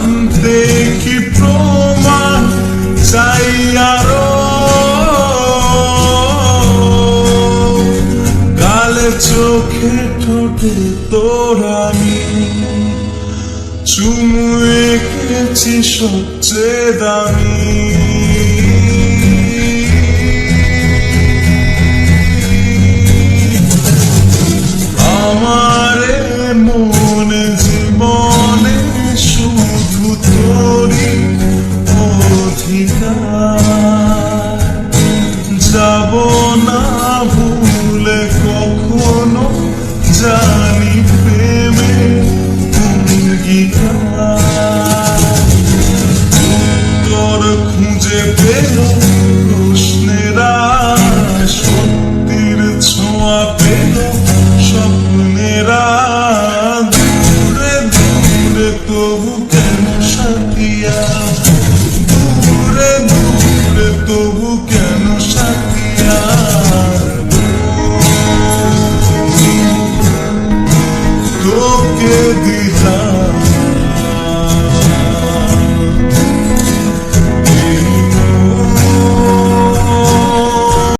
কান্ধে কি প্রমাণ চাই আরও। কালে চোখে ঠোঁটে তোর আমি চুমু এঁকেছি সবচেয়ে দামি। আমার অধিকার। যাব না ভুলে কখনো জানি প্রেমে উত্তর খুঁজে পেল প্রশ্নেরা সত্যির ছোঁয়া পেল স্বপ্নেরা দূরে দূরে তবু kiedy